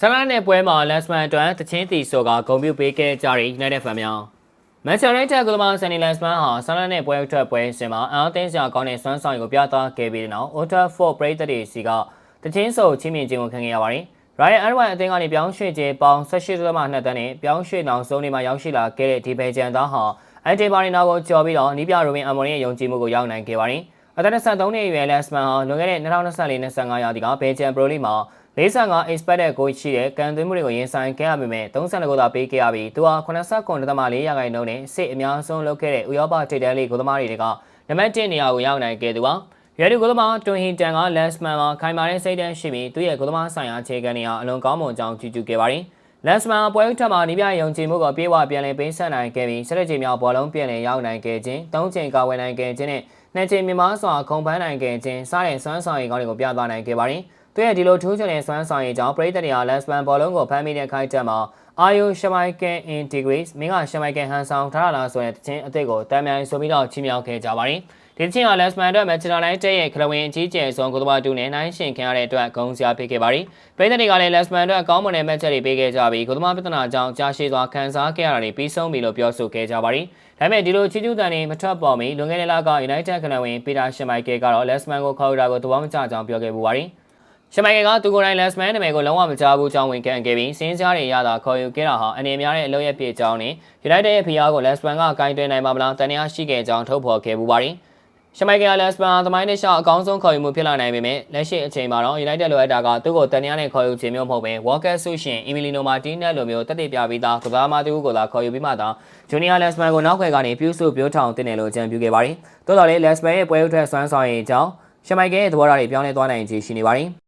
ဆန်လာနဲ့ပွဲမှာလက်စမန်အတွက်တချင်းတီဆိုကဂုံပြုပေးခဲ့ကြတဲ့ United Fan များမန်ချက်ရိုက်တာကလမဆန်နီလက်စမန်ဟာဆန်လာနဲ့ပွဲထွက်ပွဲစင်မှာအားသိမ်းစရာကောင်းတဲ့စွမ်းဆောင်ရည်ကိုပြသခဲ့ပြီးတဲ့နောက် Otter Ford ပရိသတ်တွေစီကတချင်းဆိုချင်းမြင်ခြင်းကိုခံခဲ့ရပါတယ်။ Ryan Edwin အသင်းကနေပြောင်းရွှေ့ခြင်းပေါင်း18.2တန်းနဲ့ပြောင်းရွှေ့နောင်ဆုံးနေမှာရောက်ရှိလာခဲ့တဲ့ဒီဘယ်ဂျန်သားဟာအန်တီဘာရီနာကိုကျော်ပြီးတော့နီးပြရိုဘင်အမော်ရဲ့ယုံကြည်မှုကိုရောက်နိုင်ခဲ့ပါတယ်။အသက်23နှစ်အရွယ်လက်စမန်ဟာလွန်ခဲ့တဲ့2024-25ရာသီကဘယ်ဂျန်ပရိုလီမှာ 45 expected ကိုရှိတဲ့ကန်သွင်းမှုတွေကိုရင်ဆိုင်ခဲ့ရပေမဲ့32ကိုသာပေးခဲ့ရပြီးသူဟာ89.4ရာခိုင်နှုန်းနဲ့စစ်အများဆုံးလုပ်ခဲ့တဲ့ဥရောပထိပ်တန်းလေးဂိုးသမားတွေကနံပါတ်1နေရာကိုရောက်နိုင်ခဲ့သူပါရည်ဒီဂိုးသမားတွန်ဟင်တန်ကလက်စမန်မှာခိုင်မာတဲ့စိတ်ဓာတ်ရှိပြီးသူ့ရဲ့ဂိုးသမားဆိုင်ရာအခြေခံတွေဟာအလွန်ကောင်းမွန်ကြောင်းကြည့်ကြခဲ့ပါတယ်လက်စမန်ပွဲဥထက်မှာနီးပြယုံကြည်မှုကိုပြေဝပြန်လည်ပေးဆက်နိုင်ခဲ့ပြီးဆက်လက်ချိန်မြောက်ဘောလုံးပြန်လည်ရောက်နိုင်ခဲ့ခြင်း၃ချိန်ကာဝယ်နိုင်ခဲ့ခြင်းနဲ့နှစ်ချိန်မြန်မာစွာခုံပန်းနိုင်ခဲ့ခြင်းစတဲ့စွမ်းဆောင်ရည်ကောင်းတွေကိုပြသနိုင်ခဲ့ပါတယ် သူရဲ့ဒီလိုထိုးချင်တဲ့စွမ်းဆောင်ရည်ကြောင့်ပရိသတ်တွေကလက်စပန်ဘောလုံးကိုဖမ်းမိတဲ့ခိုက်တက်မှာအာယုရှမိုင်ကန် integrate မင်းကရှမိုင်ကန်ဟန်ဆောင်ထားလာဆိုတဲ့တခြင်းအသစ်ကိုတမ်းမြိုင်ဆိုပြီးတော့ချီးမြှောက်ခဲ့ကြပါတယ်ဒီတခြင်းကလက်စပန်အတွက်မန်ချက်စတာလိုက်တဲ့ရဲ့ခလဝင်အကြီးကျယ်ဆုံးကိုသဘာတူနဲ့နိုင်ရှင်ခံရတဲ့အတွက်ဂုဏ်စရာပေးခဲ့ပါတယ်ပရိသတ်တွေကလည်းလက်စပန်အတွက်ကောင်းမွန်တဲ့မက်ချက်တွေပေးခဲ့ကြပြီးကိုသမားပြဿနာကြောင့်ကြာရှည်စွာခံစားခဲ့ရတာတွေပြီးဆုံးပြီလို့ပြောဆိုခဲ့ကြပါတယ်ဒါပေမဲ့ဒီလိုချီးကျူးတန်တွေမထွက်ပေါ်မီလွန်ခဲ့တဲ့လက United ခလဝင်ပီတာရှမိုက်ကယ်ကတော့လက်စပန်ကိုခေါ်ယူတာကိုသဘောမကျကြောင်းပြောခဲ့ပူပါတယ် ရှမိုင်ကကသူကိုယ်တိုင်လက်စမန်နာမည်ကိုလုံးဝမကြားဘူးကြောင်းဝန်ခံခဲ့ပြီးစင်းကြားတွေရတာခေါ်ယူခဲ့တာဟာအနေများတဲ့အလုပ်ရပြည့်ကြောင်းနဲ့ United ရဲ့ဖိအားကိုလက်စမန်ကကင်တွယ်နိုင်ပါမလားတန်ရာရှိခဲ့ကြောင်းထုတ်ဖော်ခဲ့ပူပါတယ်ရှမိုင်ကလက်စပန်သမိုင်းတစ်လျှောက်အကောင်းဆုံးခေါ်ယူမှုဖြစ်လာနိုင်ပေမဲ့လက်ရှိအချိန်မှာတော့ United လိုအပ်တာကသူ့ကိုတန်ရာနဲ့ခေါ်ယူခြင်းမျိုးမဟုတ်ဘဲ Walker ဆုရှင်အီမီလီနိုမာတီးနယ်လိုမျိုးတက်တည်ပြပြီးသားကစားမတူကိုသာခေါ်ယူပြီးမှသာဂျူနီယာလက်စပန်ကိုနောက်ခွဲကနေပြုစုပြောထောင်တင်တယ်လို့ကြံပြုခဲ့ပါတယ်။သို့တော်လည်းလက်စပန်ရဲ့ပွဲဥထွက်ဆွမ်းဆောင်ရည်ကြောင့်ရှမိုင်ကရဲ့သဘောထားတွေပြောင်းလဲသွားနိုင်ခြေရှိနေပါတယ်။